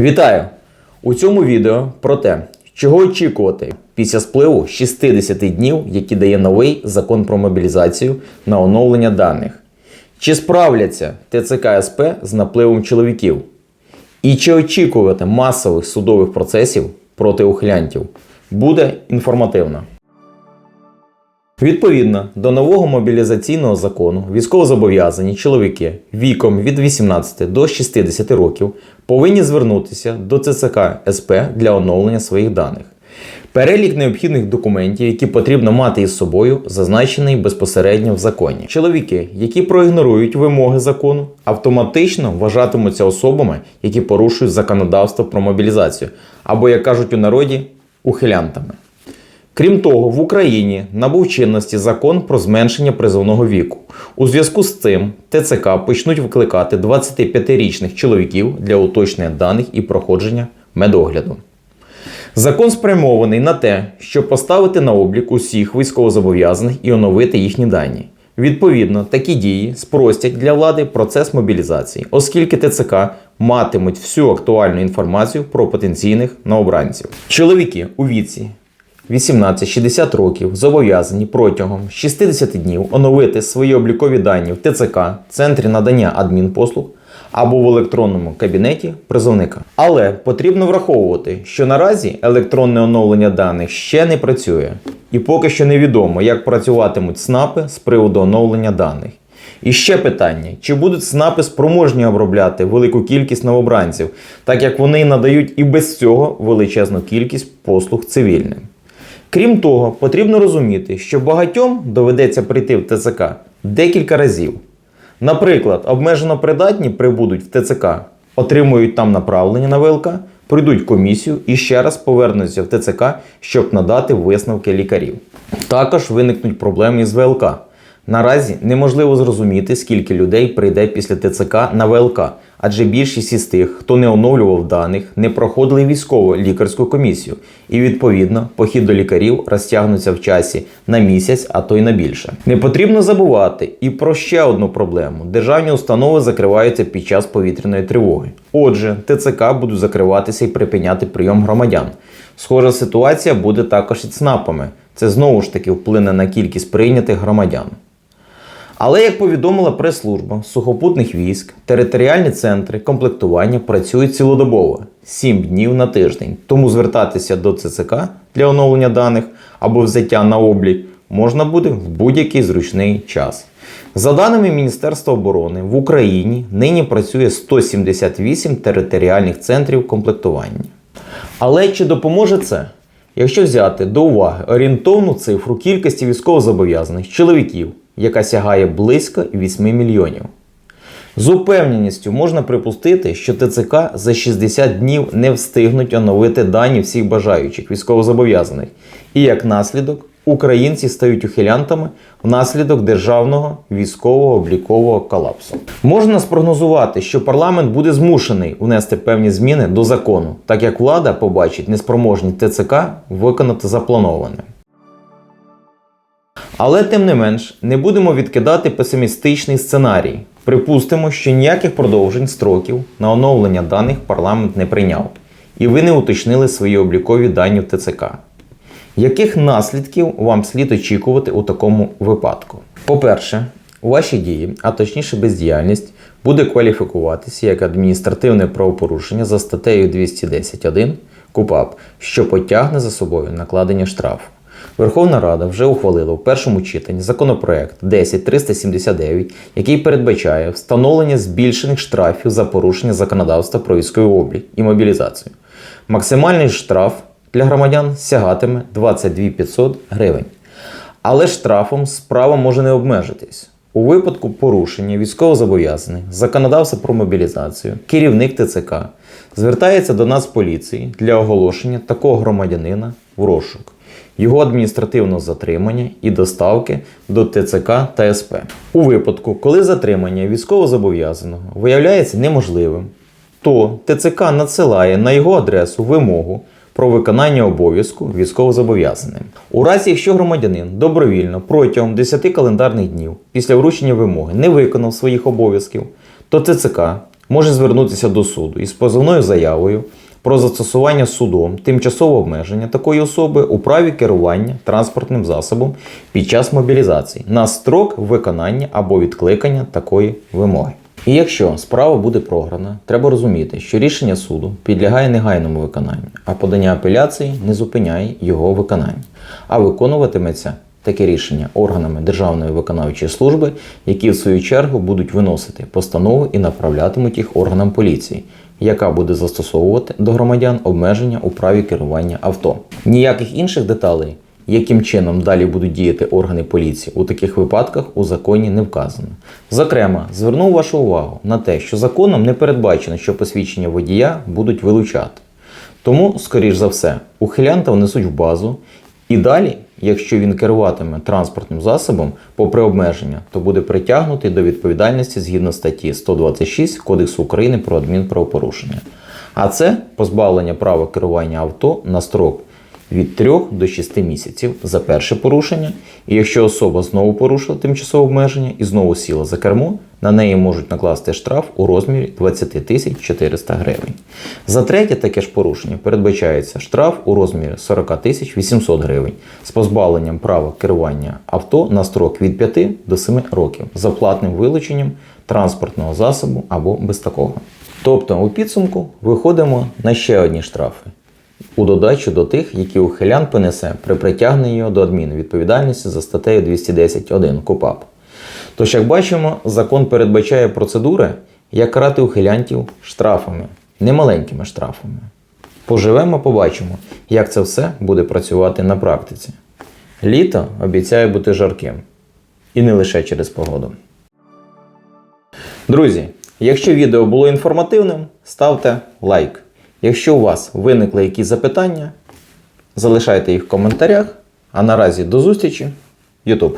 Вітаю! У цьому відео про те, чого очікувати після спливу 60 днів, які дає новий закон про мобілізацію на оновлення даних. Чи справляться ТЦК СП з напливом чоловіків? І чи очікувати масових судових процесів проти ухилянтів? Буде інформативно. Відповідно до нового мобілізаційного закону, військовозобов'язані чоловіки віком від 18 до 60 років повинні звернутися до ЦЦК СП для оновлення своїх даних. Перелік необхідних документів, які потрібно мати із собою, зазначений безпосередньо в законі. Чоловіки, які проігнорують вимоги закону, автоматично вважатимуться особами, які порушують законодавство про мобілізацію, або, як кажуть у народі, ухилянтами. Крім того, в Україні набув чинності закон про зменшення призовного віку. У зв'язку з цим ТЦК почнуть викликати 25-річних чоловіків для уточнення даних і проходження медогляду. Закон спрямований на те, щоб поставити на облік усіх військовозобов'язаних і оновити їхні дані. Відповідно, такі дії спростять для влади процес мобілізації, оскільки ТЦК матимуть всю актуальну інформацію про потенційних новобранців. Чоловіки у віці 18-60 років зобов'язані протягом 60 днів оновити свої облікові дані в ТЦК, центрі надання адмінпослуг або в електронному кабінеті призовника. Але потрібно враховувати, що наразі електронне оновлення даних ще не працює, і поки що невідомо, як працюватимуть СНАПи з приводу оновлення даних. І ще питання: чи будуть СНАПи спроможні обробляти велику кількість новобранців, так як вони надають і без цього величезну кількість послуг цивільним. Крім того, потрібно розуміти, що багатьом доведеться прийти в ТЦК декілька разів. Наприклад, обмежено придатні прибудуть в ТЦК, отримують там направлення на ВЛК, пройдуть комісію і ще раз повернуться в ТЦК, щоб надати висновки лікарів. Також виникнуть проблеми із ВЛК. Наразі неможливо зрозуміти, скільки людей прийде після ТЦК на ВЛК, адже більшість із тих, хто не оновлював даних, не проходили військово лікарську комісію, і відповідно похід до лікарів розтягнуться в часі на місяць, а то й на більше. Не потрібно забувати і про ще одну проблему: державні установи закриваються під час повітряної тривоги. Отже, ТЦК будуть закриватися і припиняти прийом громадян. Схожа ситуація буде також із ЦНАПами. Це знову ж таки вплине на кількість прийнятих громадян. Але, як повідомила прес-служба сухопутних військ, територіальні центри комплектування працюють цілодобово 7 днів на тиждень. Тому звертатися до ЦЦК для оновлення даних або взяття на облік можна буде в будь-який зручний час. За даними Міністерства оборони, в Україні нині працює 178 територіальних центрів комплектування. Але чи допоможе це? Якщо взяти до уваги орієнтовну цифру кількості військовозобов'язаних чоловіків, яка сягає близько 8 мільйонів. З упевненістю можна припустити, що ТЦК за 60 днів не встигнуть оновити дані всіх бажаючих військовозобов'язаних, і як наслідок українці стають ухилянтами внаслідок державного військового облікового колапсу. Можна спрогнозувати, що парламент буде змушений внести певні зміни до закону, так як влада побачить неспроможність ТЦК виконати заплановане. Але тим не менш, не будемо відкидати песимістичний сценарій. Припустимо, що ніяких продовжень строків на оновлення даних парламент не прийняв, і ви не уточнили свої облікові дані в ТЦК. Яких наслідків вам слід очікувати у такому випадку? По-перше, ваші дії, а точніше бездіяльність, буде кваліфікуватися як адміністративне правопорушення за статтею 210.1 КУПАП, що потягне за собою накладення штрафу. Верховна Рада вже ухвалила в першому читанні законопроект 10379, який передбачає встановлення збільшених штрафів за порушення законодавства про військовий облік і мобілізацію. Максимальний штраф для громадян сягатиме 22 500 гривень. Але штрафом справа може не обмежитись. У випадку порушення військовозобов'язаних законодавства про мобілізацію, керівник ТЦК звертається до нас поліції для оголошення такого громадянина в розшук, його адміністративного затримання і доставки до ТЦК та СП. У випадку, коли затримання військовозобов'язаного виявляється неможливим, то ТЦК надсилає на його адресу вимогу про виконання обов'язку військовозобов'язаним. У разі, якщо громадянин добровільно протягом 10 календарних днів після вручення вимоги не виконав своїх обов'язків, то ТЦК може звернутися до суду із позовною заявою про застосування судом тимчасового обмеження такої особи у праві керування транспортним засобом під час мобілізації на строк виконання або відкликання такої вимоги. І якщо справа буде програна, треба розуміти, що рішення суду підлягає негайному виконанню, а подання апеляції не зупиняє його виконання, а виконуватиметься таке рішення органами Державної виконавчої служби, які в свою чергу будуть виносити постанови і направлятимуть їх органам поліції, яка буде застосовувати до громадян обмеження у праві керування авто. Ніяких інших деталей, яким чином далі будуть діяти органи поліції у таких випадках у законі не вказано. Зокрема, звернув вашу увагу на те, що законом не передбачено, що посвідчення водія будуть вилучати. Тому, скоріш за все, ухилянта внесуть в базу, і далі, якщо він керуватиме транспортним засобом попри обмеження, то буде притягнутий до відповідальності згідно статті 126 Кодексу України про адмінправопорушення. А це позбавлення права керування авто на строк від 3 до 6 місяців за перше порушення. І якщо особа знову порушила тимчасове обмеження і знову сіла за кермо, на неї можуть накласти штраф у розмірі 20 тисяч 400 гривень. За третє таке ж порушення передбачається штраф у розмірі 40 тисяч 800 гривень з позбавленням права керування авто на строк від 5 до 7 років за платним вилученням транспортного засобу або без такого. Тобто, у підсумку виходимо на ще одні штрафи у додачу до тих, які ухилян понесе при притягненні його до адмінвідповідальності за статтею 210.1 КУПАП. Тож, як бачимо, закон передбачає процедури, як карати ухилянтів штрафами, немаленькими штрафами. Поживемо, побачимо, як це все буде працювати на практиці. Літо обіцяє бути жарким. І не лише через погоду. Друзі, якщо відео було інформативним, ставте лайк. Якщо у вас виникли якісь запитання, залишайте їх в коментарях. А наразі до зустрічі, YouTube!